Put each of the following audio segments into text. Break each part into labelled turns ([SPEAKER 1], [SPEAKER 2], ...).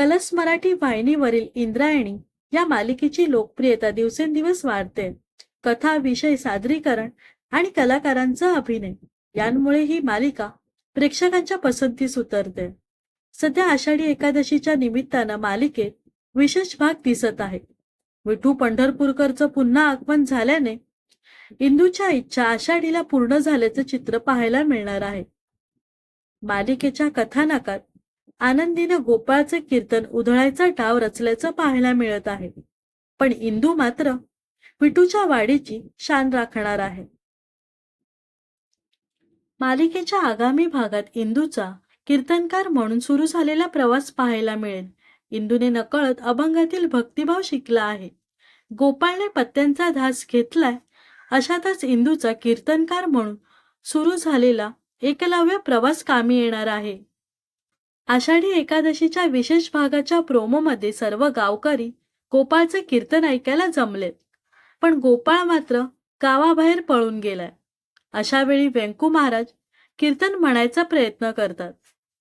[SPEAKER 1] Colours Marathi वाहिनीवरील इंद्रायणी या मालिकेची लोकप्रियता दिवसेंदिवस वाढते. कथा विषय सादरीकरण आणि कलाकारांचा अभिनय यांमुळे ही मालिका प्रेक्षकांच्या पसंतीस उतरते. सध्या आषाढी एकादशीच्या निमित्तानं मालिकेत विशेष भाग दिसत आहे. विठू पंढरपूरकरचं पुन्हा आगमन झाल्याने इंदूच्या इच्छा आषाढीला पूर्ण झाल्याचं चित्र पाहायला मिळणार आहे. मालिकेच्या कथानकात आनंदीनं गोपाळचे कीर्तन उधळायचा डाव रचल्याचं पाहायला मिळत आहे. पण इंदू मात्र विटूच्या वाडीची शान राखणार आहे. मालिकेच्या आगामी भागात इंदूचा कीर्तनकार म्हणून सुरू झालेला प्रवास पाहायला मिळेल. इंदूने नकळत अभंगातील भक्तिभाव शिकला आहे. गोपाळने पत्त्यांचा धास घेतलाय अशातच इंदूचा कीर्तनकार म्हणून सुरू झालेला एकलव्य प्रवास कामी येणार आहे. आषाढी एकादशीच्या विशेष भागाच्या प्रोमोमध्ये सर्व गावकरी गोपाळचे कीर्तन ऐकायला जमलेत पण गोपाळ मात्र गावाबाहेर पळून गेलाय. अशा वेळी व्यंकू महाराज कीर्तन म्हणायचा प्रयत्न करतात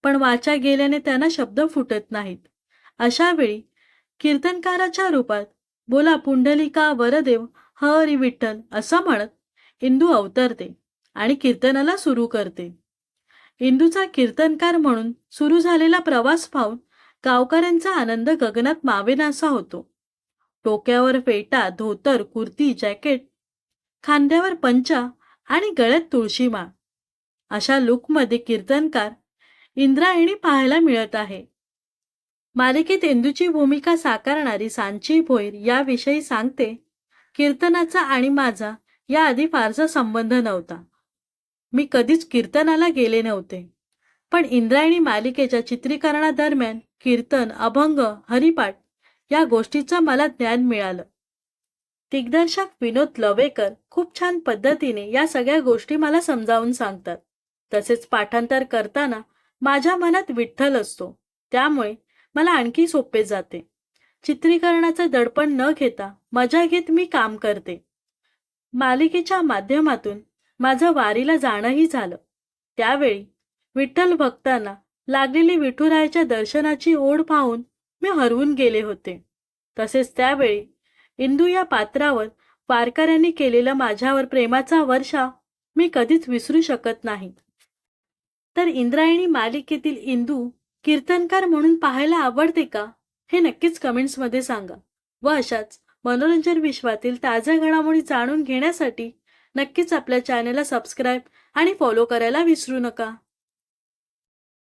[SPEAKER 1] पण वाचा गेल्याने त्यांना शब्द फुटत नाहीत. अशा वेळी कीर्तनकाराच्या रूपात बोला पुंडलिका वरदेव हरी विठ्ठल असं म्हणत इंदू अवतरते आणि कीर्तनाला सुरू करते. इंदूचा कीर्तनकार म्हणून सुरू झालेला प्रवास पाहून गावकऱ्यांचा आनंद गगनात मावेनासा होतो. डोक्यावर फेटा धोतर कुर्ती जॅकेट खांद्यावर पंचा आणि गळ्यात तुळशीमाळ अशा लुकमध्ये कीर्तनकार इंद्रायणी पाहायला मिळत आहे. मालिकेत इंदूची भूमिका साकारणारी सांची भोईर याविषयी सांगते कीर्तनाचा आणि माझा याआधी फारसा संबंध नव्हता. मी कधीच कीर्तनाला गेले नव्हते. पण इंद्रायणी मालिकेच्या चित्रीकरणादरम्यान कीर्तन अभंग हरिपाठ या गोष्टीचं मला ज्ञान मिळालं. दिग्दर्शक विनोद लवेकर खूप छान पद्धतीने या सगळ्या गोष्टी मला समजावून सांगतात. तसेच पाठांतर करताना माझ्या मनात विठ्ठल असतो. त्यामुळे मला आणखी सोपे जाते. चित्रीकरणाचं दडपण न घेता मजा घेत मी काम करते. मालिकेच्या माध्यमातून माझं वारीला जाणंही झालं. त्यावेळी विठ्ठल भक्तांना लागलेली विठुरायाच्या दर्शनाची ओढ पाहून मी हरवून गेले होते. तसेच त्यावेळी इंदू या पात्रावर वारकऱ्यांनी केलेला माझ्यावर प्रेमाचा वर्षा मी कधीच विसरू शकत नाही. तर इंद्रायणी मालिकेतील इंदू कीर्तनकार म्हणून पाहायला आवडते का? हे नक्कीच कमेंट्समध्ये सांगा व अशाच मनोरंजन विश्वातील ताज्या घडामोडी जाणून घेण्यासाठी नक्कीच आपल्या चॅनेलला सबस्क्राईब आणि फॉलो करायला विसरू नका.